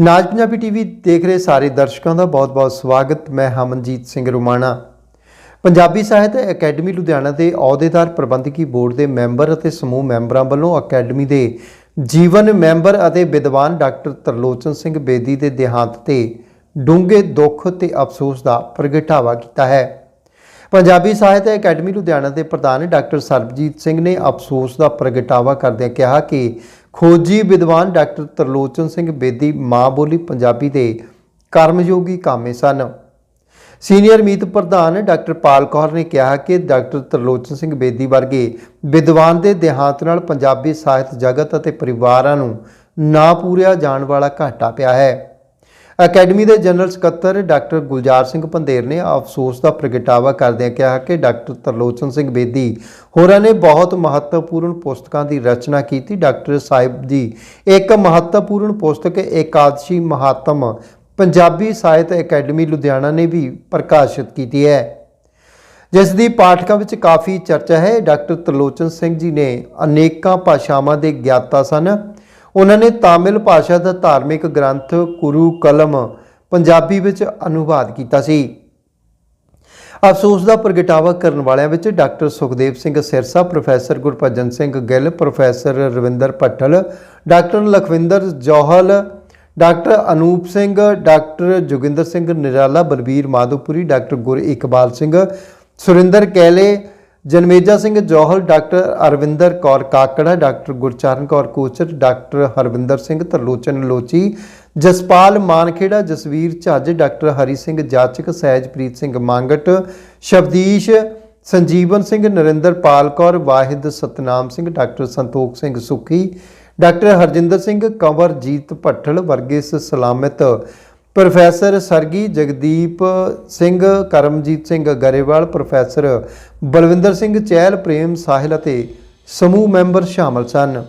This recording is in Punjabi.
ਨਾਜ ਪੰਜਾਬੀ ਟੀਵੀ ਦੇਖ ਰਹੇ ਸਾਰੇ ਦਰਸ਼ਕਾਂ ਦਾ ਬਹੁਤ-ਬਹੁਤ ਸਵਾਗਤ। ਮੈਂ ਹਮਨਜੀਤ ਸਿੰਘ ਰੁਮਾਣਾ। ਪੰਜਾਬੀ ਸਾਹਿਤ ਅਕੈਡਮੀ ਲੁਧਿਆਣਾ ਦੇ ਅਹੁਦੇਦਾਰ ਪ੍ਰਬੰਧਕੀ ਬੋਰਡ ਦੇ ਮੈਂਬਰ ਅਤੇ ਸਮੂਹ ਮੈਂਬਰਾਂ ਵੱਲੋਂ ਅਕੈਡਮੀ ਦੇ ਜੀਵਨ ਮੈਂਬਰ ਅਤੇ ਵਿਦਵਾਨ ਡਾਕਟਰ ਤਰਲੋਚਨ ਸਿੰਘ ਬੇਦੀ ਦੇ ਦੇਹਾਂਤ ਤੇ ਡੂੰਘੇ ਦੁੱਖ ਤੇ ਅਫਸੋਸ ਦਾ ਪ੍ਰਗਟਾਵਾ ਕੀਤਾ ਹੈ। ਪੰਜਾਬੀ ਸਾਹਿਤ ਅਕੈਡਮੀ ਲੁਧਿਆਣਾ ਦੇ ਪ੍ਰਧਾਨ ਡਾਕਟਰ ਸਰਬਜੀਤ ਸਿੰਘ ਨੇ ਅਫਸੋਸ ਦਾ ਪ੍ਰਗਟਾਵਾ ਕਰਦਿਆਂ ਕਿਹਾ ਕਿ ਖੋਜੀ ਵਿਦਵਾਨ ਡਾਕਟਰ ਤਰਲੋਚਨ ਸਿੰਘ ਬੇਦੀ ਮਾਂ ਬੋਲੀ ਪੰਜਾਬੀ ਦੇ ਕਰਮਯੋਗੀ ਕਾਮੇ ਸਨ। ਸੀਨੀਅਰ ਮੀਤ ਪ੍ਰਧਾਨ ਡਾਕਟਰ ਪਾਲ ਕੌਰ ਨੇ ਕਿਹਾ ਕਿ ਡਾਕਟਰ ਤਰਲੋਚਨ ਸਿੰਘ ਬੇਦੀ ਵਰਗੇ ਵਿਦਵਾਨ ਦੇ ਦੇਹਾਂਤ ਨਾਲ ਪੰਜਾਬੀ ਸਾਹਿਤ ਜਗਤ ਅਤੇ ਪਰਿਵਾਰਾਂ ਨੂੰ ਨਾ ਪੂਰਿਆ ਜਾਣ ਵਾਲਾ ਘਾਟਾ ਪਿਆ ਹੈ। ਅਕੈਡਮੀ ਦੇ ਜਨਰਲ ਸਕੱਤਰ ਡਾਕਟਰ ਗੁਲਜ਼ਾਰ ਸਿੰਘ ਪੰਧੇਰ ਨੇ ਅਫਸੋਸ ਦਾ ਪ੍ਰਗਟਾਵਾ ਕਰਦਿਆਂ ਕਿਹਾ ਕਿ ਡਾਕਟਰ ਤਰਲੋਚਨ ਸਿੰਘ ਬੇਦੀ ਹੋਰਾਂ ਨੇ ਬਹੁਤ ਮਹੱਤਵਪੂਰਨ ਪੁਸਤਕਾਂ ਦੀ ਰਚਨਾ ਕੀਤੀ। ਡਾਕਟਰ ਸਾਹਿਬ ਜੀ, ਇੱਕ ਮਹੱਤਵਪੂਰਨ ਪੁਸਤਕ ਏਕਾਦਸ਼ੀ ਮਹਾਤਮ ਪੰਜਾਬੀ ਸਾਹਿਤ ਅਕੈਡਮੀ ਲੁਧਿਆਣਾ ਨੇ ਵੀ ਪ੍ਰਕਾਸ਼ਿਤ ਕੀਤੀ ਹੈ। ਜਿਸ ਦੀ ਪਾਠਕਾਂ ਵਿੱਚ ਕਾਫੀ ਚਰਚਾ ਹੈ। ਡਾਕਟਰ ਤਰਲੋਚਨ ਸਿੰਘ ਜੀ ਨੇ ਅਨੇਕਾਂ ਭਾਸ਼ਾਵਾਂ ਦੇ ਗਿਆਤਾ ਸਨ। ਉਹਨਾਂ ਨੇ ਤਾਮਿਲ ਭਾਸ਼ਾ ਦਾ ਧਾਰਮਿਕ ਗ੍ਰੰਥ ਕੁਰੂ ਕਲਮ ਪੰਜਾਬੀ ਵਿੱਚ ਅਨੁਵਾਦ ਕੀਤਾ ਸੀ। ਅਫਸੋਸ ਦਾ ਪ੍ਰਗਟਾਵਾ ਕਰਨ ਵਾਲਿਆਂ ਵਿੱਚ doctor Sukhdev Singh Sirsa, professor Gurbhajan Singh Gill, professor Ravinder Bhattal doctor Lakhwinder Johal, doctor Anoop Singh, doctor Joginder Singh Nirala, Balbir Madhopuri, doctor Gur Iqbal Singh, Surinder Kaile Janmeja Singh Johal, doctor Arvinder Kaur Kakra, doctor Gurcharan Kaur Kochar, doctor Harvinder Singh Tarlochan Lochi, Jaspal Mankhera, Jasvir Jhajj, doctor Hari Singh Jachak, Sahajpreet Singh Mangat, Shabdish Sanjeevan Singh, Narinderpal Kaur, Wahid Satnam Singh, doctor Santokh Singh Sukhi, doctor Harjinder Singh, Kanwarjit Bhattal ਵਰਗੇਸ ਸਲਾਮਤ ਪ੍ਰੋਫੈਸਰ ਸਰਗੀ ਜਗਦੀਪ ਸਿੰਘ, ਕਰਮਜੀਤ ਸਿੰਘ ਗਰੇਵਾਲ, ਪ੍ਰੋਫੈਸਰ ਬਲਵਿੰਦਰ ਸਿੰਘ ਚਹਿਲ, ਪ੍ਰੇਮ ਸਾਹਿਲ ਅਤੇ ਸਮੂਹ ਮੈਂਬਰ ਸ਼ਾਮਲ ਸਨ।